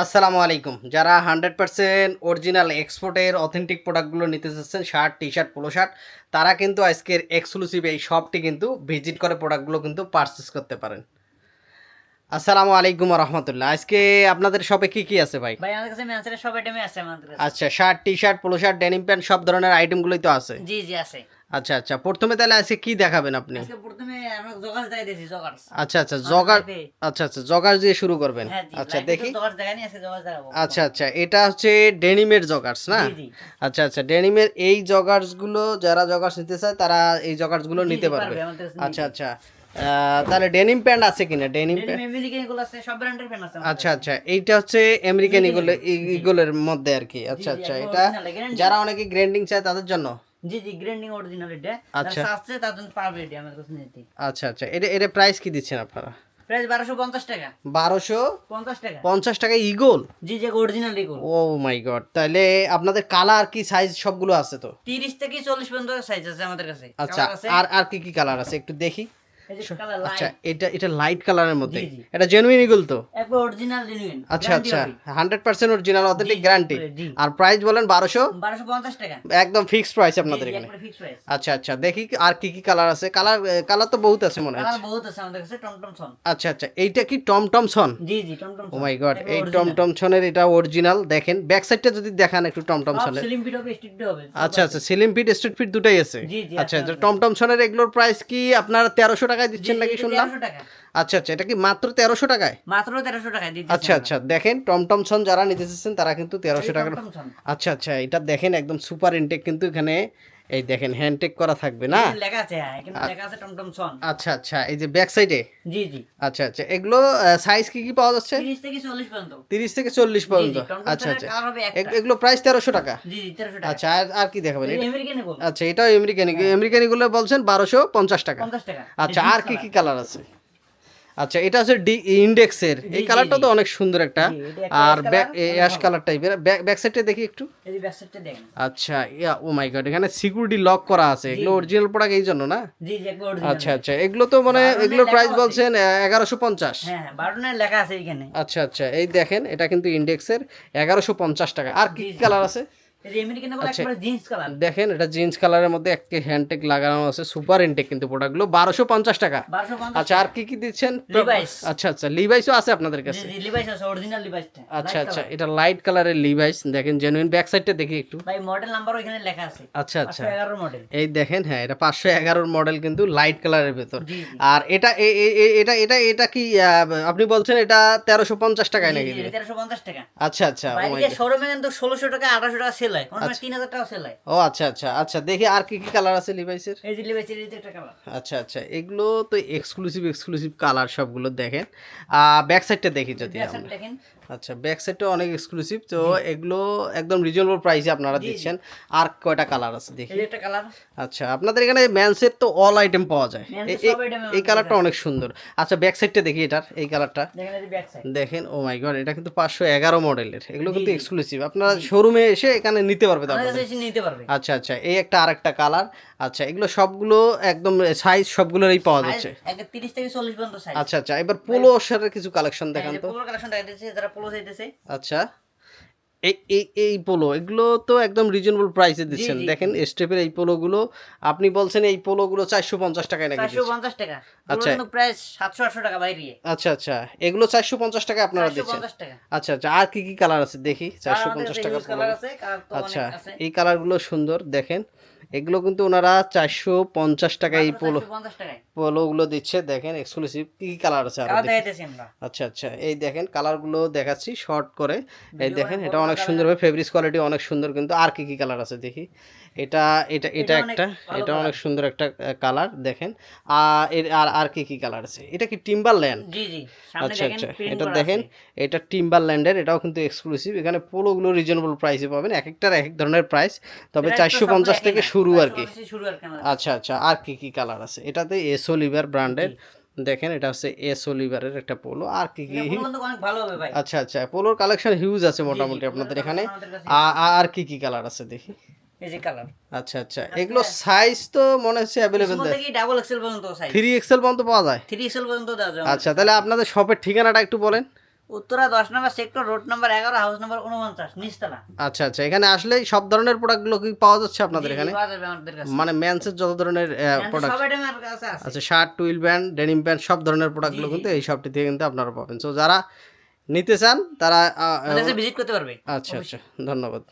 আসসালামু আলাইকুম। যারা হান্ড্রেড পার্সেন্ট অরিজিনাল এক্সপোর্টের অথেন্টিক প্রোডাক্টগুলো নিতে চাচ্ছেন shirt T shirt polo shirt তারা কিন্তু আজকের এক্সক্লুসিভ এই শপটি কিন্তু ভিজিট করে প্রোডাক্টগুলো কিন্তু পারচেস করতে পারেন। আসসালামু আলাইকুম রহমতুল্লাহ আজকে আপনাদের শপে কি কি আছে ভাই? ভাই আমাদের কাছে সব আইটেমই আছে আমাদের কাছে। আচ্ছা shirt T shirt polo shirt denim pant সব ধরনের আইটেমগুলোই তো আছে। জি জি আছে। আচ্ছা আচ্ছা। প্রথমে তাহলে আজকে কি দেখাবেন আপনি? আজকে প্রথমে আমরা দিয়েছি জগাস আচ্ছা আচ্ছা জগার আচ্ছা আচ্ছা জগার দিয়ে শুরু করবেন। হ্যাঁ আচ্ছা দেখি। জগাস দেখানি আজকে জগাস দেখাবো। আচ্ছা আচ্ছা এটা হচ্ছে ডেনিমের জগার্স না? আচ্ছা আচ্ছা ডেনিমের এই জগার্সগুলো যারা জগার্স নিতে চায় তারা এই জগার্সগুলো নিতে পারবে আচ্ছা আচ্ছা। তাহলে ডেনিম প্যান্ট আছে কিনা? Denim pant? আমেরিকান এগুলো আছে সব ব্র্যান্ডের ফ্যান আছে আচ্ছা আচ্ছা এইটা হচ্ছে আমেরিকান ইগল ইগলের মধ্যে আর কি। আচ্ছা আচ্ছা এটা যারা অনেকে গ্র্যান্ডিং চায় তাদের জন্য। জি জি অরিজিনাল এটা। আচ্ছা। আছে তার জন্য পারবে এটা আমার কাছে নিতে। আচ্ছা আচ্ছা। এটা এটা প্রাইস কি দিচ্ছেন আপনারা? প্রাইস বারোশো পঞ্চাশ টাকা। বারোশো পঞ্চাশ টাকা। পঞ্চাশ টাকা ইগল জি যে অরিজিনাল ও মাই গড তাহলে আপনাদের কালার কি সাইজ সবগুলো আছে তো? তিরিশ থেকে চল্লিশ পর্যন্ত সাইজ আছে আমাদের কাছে। আচ্ছা আর আর কি কি কালার আছে? একটু দেখি। আচ্ছা এটা এটা লাইট কালারের মধ্যে। এটা জেনুইন ইগল তো? একবার অরিজিনাল জেনুইন আচ্ছা আচ্ছা। Hundred percent original authentic guarantee আর প্রাইস বলেন বারোশো? বারোশো পঞ্চাশ টাকা। একদম ফিক্সড প্রাইস আপনাদের এখানে। আচ্ছা আচ্ছা। দেখি আর কি কি কালার আছে? কালার কালার তো বহুত আছে মনে হয় কালার বহুত আছে আমাদের কাছে টমটম সন। আচ্ছা আচ্ছা। এইটা কি টমটম সন? জি জি টমটম ও মাই গড এই টমটম সনের এটা অরিজিনাল দেখেন ব্যাক সাইডটা যদি দেখান একটু টমটম সনের। সিলিং ফিট হবে স্টিড হবে আচ্ছা আচ্ছা। সিলিম ফিট স্ট্রিট ফিট দুটাই আছে। আচ্ছা টমটম সনের এগুলোর প্রাইস কি আপনারা তেরোশো টাকায় দিচ্ছেন নাকি শুনলাম? আচ্ছা আচ্ছা এটা কি মাত্র তেরোশো টাকায়? মাত্র তেরোশো টাকায় আচ্ছা আচ্ছা দেখেন টমটম সন যারা নিতে চাচ্ছেন তারা কিন্তু তেরোশো টাকা আচ্ছা আচ্ছা এটা দেখেন একদম সুপার ইনটেক কিন্তু এখানে এই দেখেন হ্যান্ডটেক করা থাকবে না? লেখা আছে হ্যাঁ এখানে লেখা আছে টমটম সন। আচ্ছা আচ্ছা এই যে ব্যাক সাইডে জি জি। আচ্ছা আচ্ছা এগুলো সাইজ কি কি পাওয়া যাচ্ছে? তিরিশ থেকে চল্লিশ পর্যন্ত। তিরিশ থেকে চল্লিশ পর্যন্ত। আচ্ছা আচ্ছা। এগুলো প্রাইস তেরোশো টাকা। জি জি তেরোশো টাকা। আচ্ছা আর আর কি দেখাবেন? এটা- আমেরিকান আচ্ছা এটাও আমেরিকানি আমেরিকানি গুলো বলছেন বারোশো পঞ্চাশ টাকা। পঞ্চাশ টাকা। আচ্ছা আর কি কি কালার আছে? আচ্ছা এটা হচ্ছে ডি ইন্ডেক্সের। এই কালারটা তো অনেক সুন্দর একটা। আর অ্যাশ কালার টাইপের ব্যাক সাইডটা দেখি একটু। আচ্ছা ইয়া ও মাই গড এখানে সিকিউরিটি লক করা আছে। এগুলো অরিজিনাল প্রোডাক্ট এই জন্য না? আচ্ছা আচ্ছা এগুলো তো মানে এগুলোর প্রাইস বলছেন এগারোশো পঞ্চাশ। হ্যাঁ হ্যাঁ লেখা আছে এখানে আচ্ছা আচ্ছা এই দেখেন এটা কিন্তু ইন্ডেক্সের এগারোশো পঞ্চাশ টাকা। আর কি। কালার আছে? আচ্ছা। দেখেন এটা জিন্স কালারের মধ্যে একটা হ্যান্ডটেক লাগানো আছে সুপার ইনটেক কিন্তু প্রোডাক্টগুলো বারোশো পঞ্চাশ টাকা। আচ্ছা আর কি কি দিচ্ছেন? আচ্ছা আচ্ছা লিভাইসও আছে আপনাদের কাছে? আচ্ছা আচ্ছা এটা লাইট কালারের লিভাইস দেখেন জেনুইন ব্যাক সাইডটা দেখি একটু। মডেল নাম্বার ওইখানে লেখা আছে। আচ্ছা আচ্ছা। এই দেখেন হ্যাঁ এটা পাঁচশো এগারোর মডেল কিন্তু লাইট কালারের ভেতর। আর এটা এটা এটা এটা কি আপনি বলছেন এটা তেরোশো পঞ্চাশ টাকায় নাকি তেরোশো পঞ্চাশ টাকা। আচ্ছা আচ্ছা শোরুমে কিন্তু ষোলোশো টাকা আঠারোশো টাকা সেল কোনো সময় টাকা ও আচ্ছা আচ্ছা আচ্ছা দেখি আর কি কি কালার আছে লিভাইসের এই যে লিভাইসের এই একটা কালার আচ্ছা আচ্ছা এগুলো তো এক্সক্লুসিভ এক্সক্লুসিভ কালার সবগুলো দেখেন। ব্যাক সাইডটা দেখি যদি আমরা। দেখেন। আচ্ছা ব্যাক সাইডটা অনেক এক্সক্লুসিভ তো এগুলো একদম রিজনেবল প্রাইসে আপনারা দিচ্ছেন। আর কয়টা কালার আছে দেখি? একটা কালার আচ্ছা আপনাদের এখানে ম্যানসেট তো অল আইটেম পাওয়া যায়। এই কালারটা অনেক সুন্দর। আচ্ছা ব্যাক সাইডটা দেখি এটার এই কালারটা দেখেন এই ব্যাক সাইড দেখেন ও মাই গড এটা কিন্তু পাঁচশো এগারো মডেলের এগুলো কিন্তু এক্সক্লুসিভ আপনারা শোরুমে এসে এখানে নিতে পারবে নিতে পারবে। আচ্ছা আচ্ছা এই একটা আরেকটা কালার আচ্ছা এগুলো সবগুলো একদম সাইজ সবগুলোরই পাওয়া যাচ্ছে। একটা তিরিশ থেকে চল্লিশ পর্যন্ত সাইজ আচ্ছা আচ্ছা এবার পোলো শার্টের কিছু কালেকশন দেখান তো। পোলো কালেকশন দেখা দিচ্ছে যারা পোলো চাইতেছে আচ্ছা। এই এই পোলো এগুলো তো একদম রিজনেবল প্রাইসে দিচ্ছেন। দেখেন স্টেপের এই পোলোগুলো আপনি বলছেন এই পোলোগুলো চারশো পঞ্চাশ টাকায় নাকি চারশো পঞ্চাশ টাকা। আচ্ছা। প্রায় সাতশো আটশো টাকা বাইরে আচ্ছা আচ্ছা। এগুলো চারশো পঞ্চাশ টাকা আপনারা দিচ্ছেন। আচ্ছা আচ্ছা। আর কি কি কালার আছে? দেখি। চারশো পঞ্চাশ টাকা আচ্ছা। এই কালারগুলো সুন্দর দেখেন। এগুলো কিন্তু ওনারা চারশো পঞ্চাশ টাকা এই পোলো পোলোগুলো দিচ্ছে দেখেন এক্সক্লুসিভ কি কি কালার আছে আচ্ছা আচ্ছা এই দেখেন কালারগুলো দেখাচ্ছি শর্ট করে। এই দেখেন এটা অনেক সুন্দর হবে ফেব্রিক্স কোয়ালিটি অনেক সুন্দর কিন্তু আর কি কি কালার আছে দেখি। এটা এটা এটা একটা এটা অনেক সুন্দর একটা কালার দেখেন। আর এর আর আর কি কি কালার আছে? এটা কি টিম্বারল্যান্ড জি জি আচ্ছা আচ্ছা এটা দেখেন এটা টিম্বার ল্যান্ডের এটাও কিন্তু এক্সক্লুসিভ এখানে পোলোগুলো রিজনেবল প্রাইসে পাবেন এক একটার এক এক ধরনের প্রাইস তবে চারশো পঞ্চাশ থেকে শুরু আর কি 450 থেকে শুরু আর কি। আচ্ছা আচ্ছা আর কি কি কালার আছে? এটাতে এসো লিভার ব্র্যান্ডের দেখেন এটা হচ্ছে এসো লিভারের একটা পোলো আর কি কি এটা অনেক ভালো হবে ভাই। আচ্ছা আচ্ছা পোলোর কালেকশন হিউজ আছে মোটামুটি আপনাদের এখানে। আর কি কি কালার আছে দেখি? আচ্ছা আচ্ছা এগুলো সাইজ তো মনে হচ্ছে ডাবল এক্সেল পর্যন্ত সাইজ থ্রি এক্সেল পর্যন্ত পাওয়া যায়? এক্সেল পর্যন্ত দেওয়া যায়। আচ্ছা তাহলে আপনাদের শপের ঠিকানাটা একটু বলেন। উত্তরা দশ নম্বর সেক্টর রোড নম্বর এগারো হাউস নম্বর উনপঞ্চাশ নিচতলা। আচ্ছা আচ্ছা এখানে আসলে সব ধরনের প্রোডাক্টগুলো কি পাওয়া যাচ্ছে আপনাদের এখানে? মানে মেন্সের যত ধরনের প্রোডাক্ট আচ্ছা shirt twill pant denim pant সব ধরনের প্রোডাক্টগুলো কিন্তু এই শপটি থেকে কিন্তু আপনারা পাবেন। সো যারা নিতে চান তারা ভিজিট করতে পারবে। আচ্ছা আচ্ছা ধন্যবাদ।